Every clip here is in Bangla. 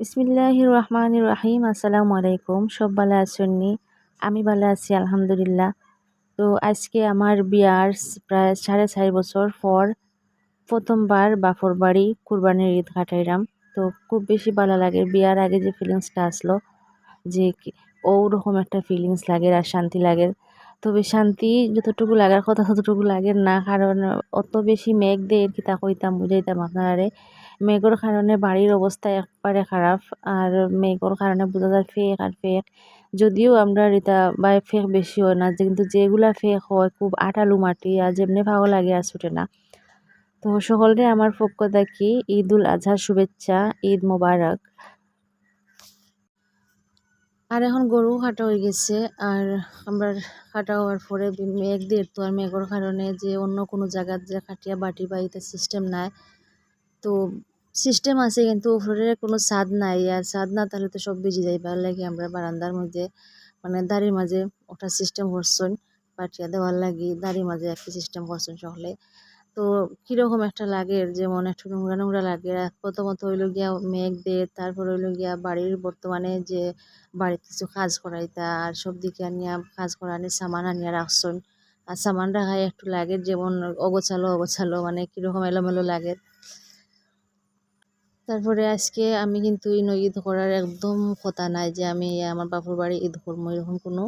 বিসমিল্লাহ রহমান রাহিম আসসালামু আলাইকুম সব ভালো আছেননি আমি ভালো আছি, আলহামদুলিল্লাহ। তো আজকে আমার বিয়ার প্রায় সাড়ে চার বছর পর প্রথমবার বাফর বাড়ি কুরবানির ঈদ কাটাইলাম। তো খুব বেশি ভালো লাগে। বিয়ার আগে যে ফিলিংসটা আসলো, যে ওরকম একটা ফিলিংস লাগে আর শান্তি লাগে। তবে শান্তি যতটুকু লাগার কথা ততটুকু লাগে না, কারণ অত বেশি মেঘ দিয়ে কিতা কইতাম বুঝাইতাম আপনারে মেঘর কারণে বাড়ির অবস্থা একবারে খারাপ আর মেঘর কারণে বোঝা যায় ফেক আর ফেক। যদিও আমরা রিতা বা ফেক বেশি হয় না, কিন্তু যেগুলা ফেক হয়, খুব আটালু মাটি আর যেমনি ভালো লাগে আর ছুটে না। তো সকলরে আমার পক্ষ থাকি ঈদ উল আজহার শুভেচ্ছা, ঈদ মোবারক আর এখন গরু কাটা হয়ে গেছে আর আমরা কাটা হওয়ার পরে মেঘ দিয়ে তো আর মেঘর কারণে যে অন্য কোনো জায়গার যে কাটিয়া বাটি বা সিস্টেম নাই। তো সিস্টেম আছে কিন্তু উপরে কোনো ছাদ নাই। আর ছাদ না তাহলে তো সব ভিজে ভালো লাগে আমরা বারান্দার মধ্যে মানে দাড়ির মাঝে ওটা সিস্টেম করছেন পাটিয়া দেওয়ার লাগি, দাড়ির মাঝে একটা সিস্টেম করছেন সকলে। তো কীরকম একটা লাগে, যেমন একটু নোংরা নোংরা লাগে। প্রথমত হইল গিয়া মেঘ দে তারপর হইল গিয়া বাড়ির বর্তমানে যে বাড়িতে কিছু কাজ করাইতা, আর সব দিকে আনিয়া কাজ করানি সামান আনিয়া রাখছেন আর সামান রাখাই একটু লাগে, যেমন অগোছালো অগোছালো মানে কীরকম এলোমেলো লাগে। তারপরে আজকে আমি কিন্তু ঈদ করার একদম কথা নাই যে আমি আমার বাপুর বাড়ি ঈদ করব, এরকম কোনো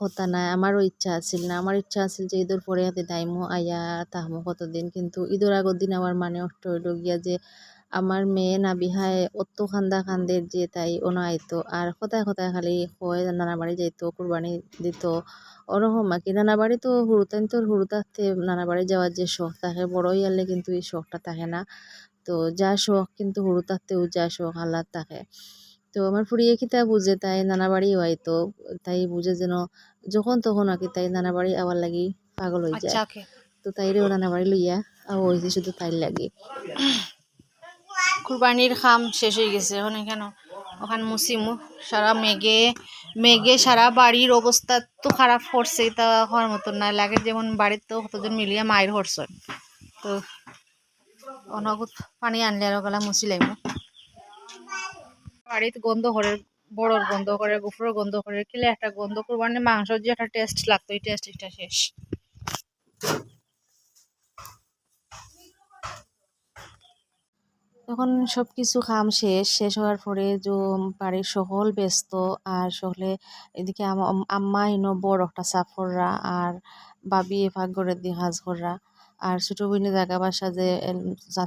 কথা নাই। আমারও ইচ্ছা আছিল না। আমার ইচ্ছা আছিল যে ঈদের পরে হাতে দাইমো, আয়া, তাহমো কতদিন। কিন্তু ঈদের আগর দিন আমার মানে অষ্ট হইল গিয়া যে আমার মেয়ে না বিহায় অত খান্দা খান্দের যে তাই ওনা আইতো আর কথায় কথায় খালি হয় নানা বাড়ি যাইতো, কুরবানি দিত। ওরকম আর কি নানা বাড়ি তো হুরুতান তোর হুরুতাতে নানা বাড়ি যাওয়ার যে শখ থাকে বড় ইয়ালে কিন্তু এই শখটা থাকে না। তো যা শখ কিন্তু হুড়ু থাকতেও যা শখ আল্লাহ থাকে তো আমার ফুরিয়ে কিতা বুঝে তাই নানা বাড়ি হয় তো তাই বুঝে যেন যখন তখন আর কি তাই নানা বাড়ি আবার লাগি পাগল হয়ে যায়। আচ্ছা, তো তাইরেও নানা বাড়ি লইয়া আবার হয়েছে শুধু তাই লাগে। কুরবানির খাম শেষ হয়ে গেছে এখন কেন ওখানে মুসিমু সারা মেঘে মেঘে সারা বাড়ির অবস্থা তো খারাপ করছে তা হওয়ার মতন না। লাগে যেমন বাড়ির তো কতজন মিলিয়ে মায়ের হরসন। তো অনগত পানি আনলে আর গলা মুছি লাগবো। বাড়িতে গন্ধ করে বড়র গন্ধ করে গুফুরের গন্ধ করে কিলে একটা গন্ধ করবার মাংস যে একটা টেস্ট লাগতো এই টেস্ট এটা শেষ। তখন সব কিছু কাম শেষ শেষ হওয়ার পরে যে বাড়ির সকল ব্যস্ত আর সকলে এদিকে আম্মা ইনো বড় একটা সাফররা আর বাবি এভাগ করে দিয়ে কাজ কররা আর ছোট বোনের জায়গা বাসা যে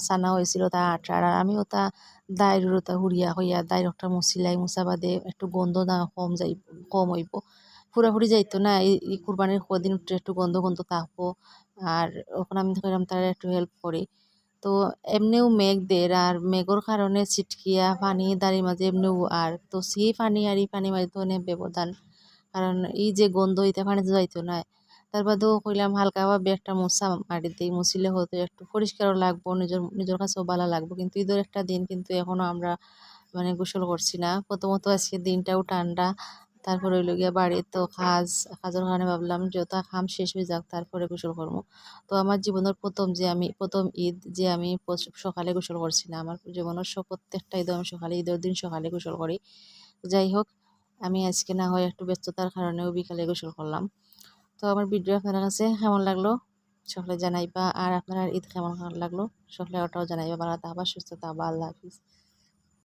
সানা হয়েছিল তা আটার। আর আমিও তা দায়ের তা হুড়িয়া হইয়া দায়ের একটা মুছিলাই মুছা বাদে একটু গন্ধ না কম যাই, কম হইব। ফুরাফুরি যাইতো না, এই কুরবানির কদিন একটু গন্ধ গন্ধ থাকব। আর ওখানে আমি ধরলাম তারা একটু হেল্প করি। তো এমনিও মেঘ দের, আর মেঘর কারণে ছিটকিয়া পানি দাঁড়িয়ে মাঝে এমনিও আর তো সেই পানি আর এই পানি মাঝে তো অনেক ব্যবধান। কারণ এই যে গন্ধ হইতে পানি যাইতো না। তার বাদেও কইলাম হালকাভাবে একটা মোছা মাটি দিই। মুছিলে হয়তো একটু পরিষ্কারও লাগবো, নিজের নিজের কাছেও ভালো লাগবো। কিন্তু ঈদের একটা দিন কিন্তু এখনও আমরা মানে গোসল করছি না। প্রথমত আজকে দিনটাও ঠান্ডা, তারপরে হইল গিয়া বাড়ির তো কাজ, কাজের কারণে ভাবলাম যত খাম, শেষ হয়ে যাক, তারপরে গোসল করব। তো আমার জীবনের প্রথম যে আমি, প্রথম ঈদ যে আমি সকালে গোসল করছি না, আমার জীবনের প্রত্যেকটা ঈদ আমি সকালে, ঈদের দিন সকালে গোসল করি। যাই হোক, আমি আজকে না হয় একটু ব্যস্ততার কারণেও বিকালে গোসল করলাম। তো আমার ভিডিও আপনারা কাছে কেমন লাগল? সকলে জানাইবা। আর আপনার ঈদ কেমন লাগল? সকলে ওটাও জানাইবা। ভালো থাকবা, সুস্থ থাকবা। আল্লাহ হাফিজ।